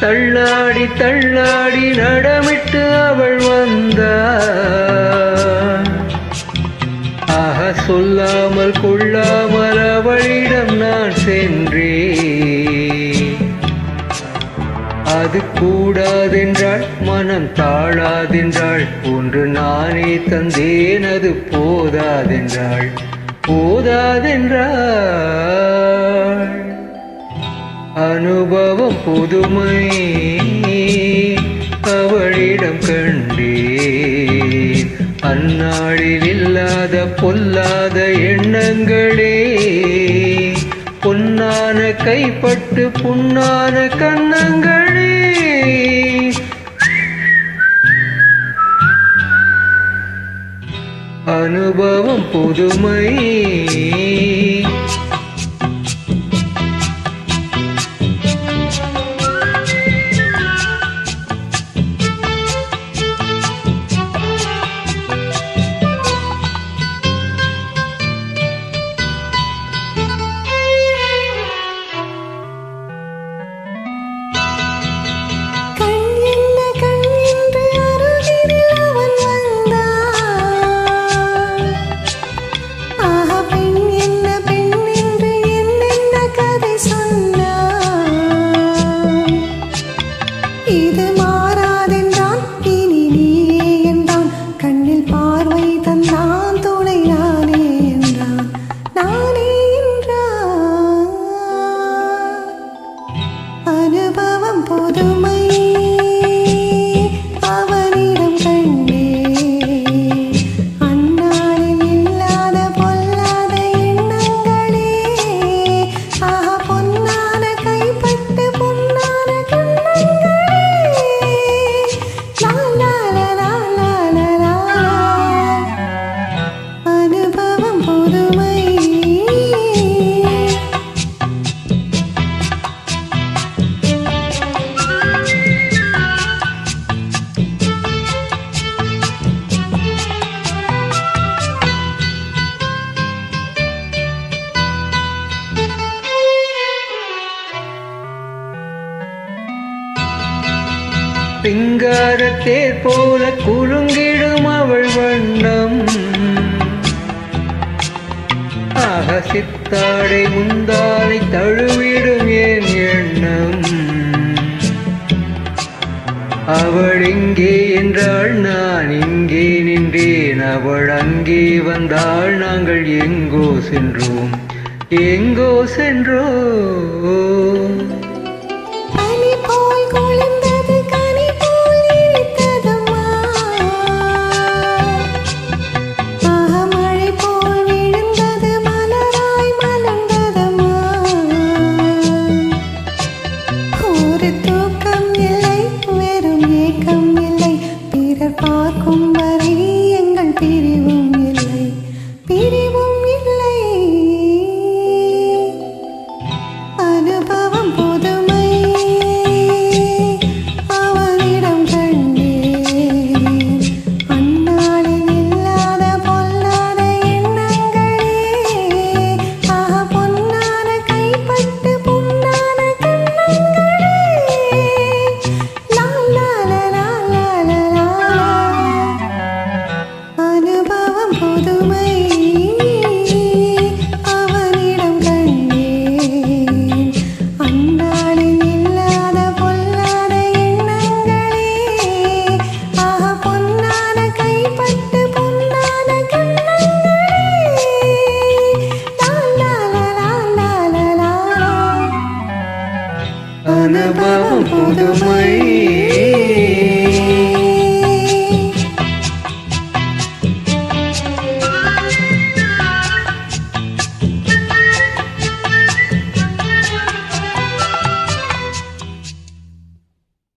தள்ளாடி தள்ளாடி நடமிட்டு அவள் வந்தாள். ஆக சொல்லாமல் கொள்ளாமல் அவளிடம் நான் சென்றே அது கூடாதென்றாள் மனம் தாழாதென்றாள் ஒன்று நானே தந்தேன் அது போதாதென்றாள் போதாதென்றாள் அனுபவம் புதுமை அவளிடம் கண்டேன். அந்நாளில் இல்லாத பொல்லாத எண்ணங்களே பொன்னான கைப்பட்டு புண்ணான கன்னங்களே. அனுபவம் புதுமை இது சிங்காரத்தேர் போல குலுங்கிடும் அவள் வண்ணம். ஆக சித்தாடை முந்தானை தழுவிடும் என் எண்ணம். அவள் இங்கே என்றாள் நான் இங்கே நின்றேன். அவள் அங்கே வந்தாள் நாங்கள் எங்கோ சென்றோம். எங்கோ சென்றோம். అనుభవములు మై